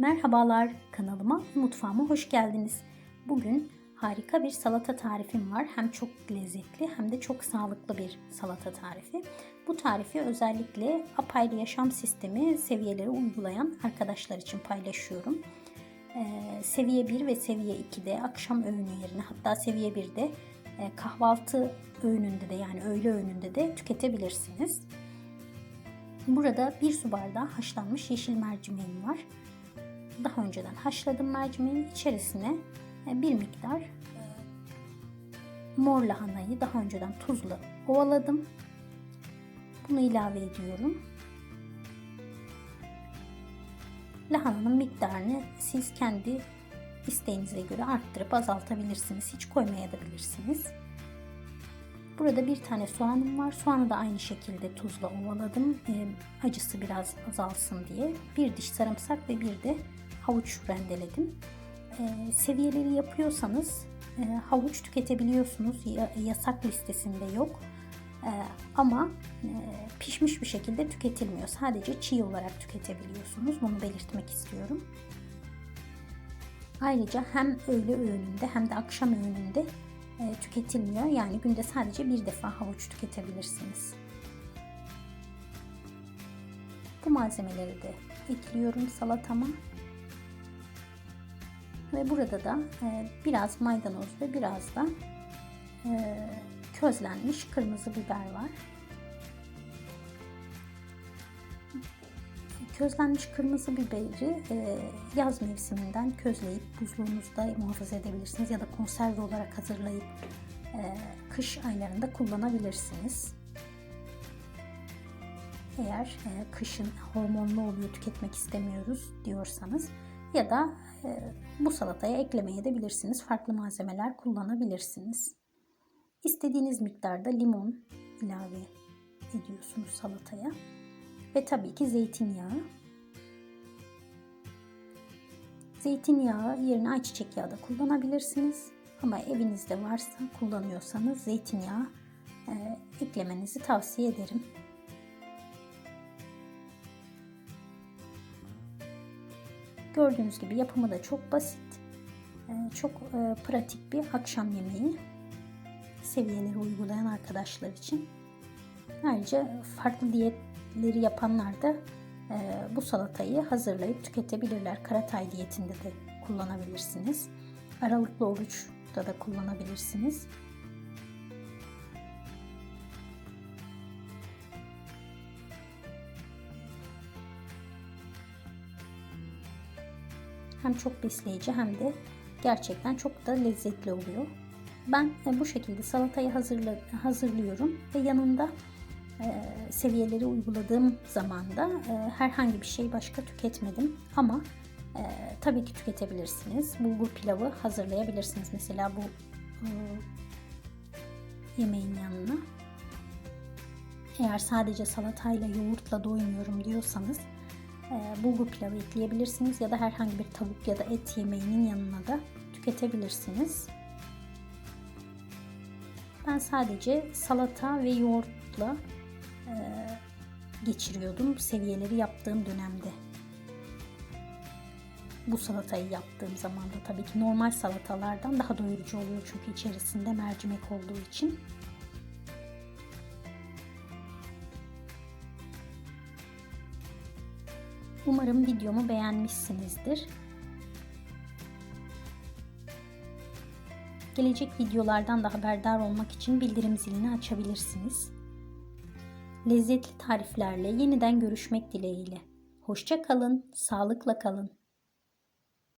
Merhabalar kanalıma mutfağıma hoş geldiniz. Bugün harika bir salata tarifim var. Hem çok lezzetli hem de çok sağlıklı bir salata tarifi. Bu tarifi özellikle apayrı yaşam sistemi seviyeleri uygulayan arkadaşlar için paylaşıyorum. Ee, seviye 1 ve seviye 2'de akşam öğünü yerine hatta seviye 1'de e, kahvaltı öğününde de yani öğle öğününde de tüketebilirsiniz. Burada bir su bardağı haşlanmış yeşil mercimeğim var. Daha önceden haşladım mercimeğin içerisine e, bir miktar e, mor lahanayı daha önceden tuzla ovaladım. Bunu ilave ediyorum. Lahananın miktarını siz kendi isteğinize göre arttırıp azaltabilirsiniz. Hiç koymayabilirsiniz. Burada bir tane soğanım var. Soğanı da aynı şekilde tuzla ovaladım. E, acısı biraz azalsın diye. Bir diş sarımsak ve bir de havuç rendeledim. E, seviyeleri yapıyorsanız e, havuç tüketebiliyorsunuz. Ya, yasak listesinde yok. E, ama e, pişmiş bir şekilde tüketilmiyor. Sadece çiğ olarak tüketebiliyorsunuz. Bunu belirtmek istiyorum. Ayrıca hem öğle öğününde hem de akşam öğününde e, tüketilmiyor. Yani günde sadece bir defa havuç tüketebilirsiniz. Bu malzemeleri de ekliyorum salatama. Ve burada da e, biraz maydanoz ve biraz da e, közlenmiş kırmızı biber var. Közlenmiş kırmızı biberi e, yaz mevsiminden közleyip buzluğunuzda muhafaza edebilirsiniz ya da konserve olarak hazırlayıp kış aylarında kullanabilirsiniz. Eğer kışın hormonlu oluyor tüketmek istemiyoruz diyorsanız ya da bu salataya eklemeye de bilirsiniz. Farklı malzemeler kullanabilirsiniz. İstediğiniz miktarda limon ilave ediyorsunuz salataya. Ve tabii ki zeytinyağı. Zeytinyağı yerine ayçiçek yağı da kullanabilirsiniz. Ama evinizde varsa kullanıyorsanız zeytinyağı e, eklemenizi tavsiye ederim. Gördüğünüz gibi yapımı da çok basit. E, çok e, pratik bir akşam yemeği. Seviyeleri uygulayan arkadaşlar için. Ayrıca farklı diyetleri yapanlar da e, bu salatayı hazırlayıp tüketebilirler. Karatay diyetinde de kullanabilirsiniz. Aralıklı oruçta da kullanabilirsiniz. Hem çok besleyici hem de gerçekten çok da lezzetli oluyor. Ben bu şekilde salatayı hazırla, hazırlıyorum ve yanında e, seviyeleri uyguladığım zaman da e, herhangi bir şey başka tüketmedim. Ama e, tabii ki tüketebilirsiniz. Bulgur pilavı hazırlayabilirsiniz mesela bu e, yemeğin yanına. Eğer sadece salatayla yoğurtla doymuyorum diyorsanız e, bulgur pilavı ekleyebilirsiniz ya da herhangi bir tavuk ya da et yemeğinin yanına da tüketebilirsiniz. Ben sadece salata ve yoğurtla e, geçiriyordum seviyeleri yaptığım dönemde. Bu salatayı yaptığım zaman da tabii ki normal salatalardan daha doyurucu oluyor çünkü içerisinde mercimek olduğu için. Umarım videomu beğenmişsinizdir. Gelecek videolardan da haberdar olmak için bildirim zilini açabilirsiniz. Lezzetli tariflerle yeniden görüşmek dileğiyle. Hoşça kalın, sağlıkla kalın.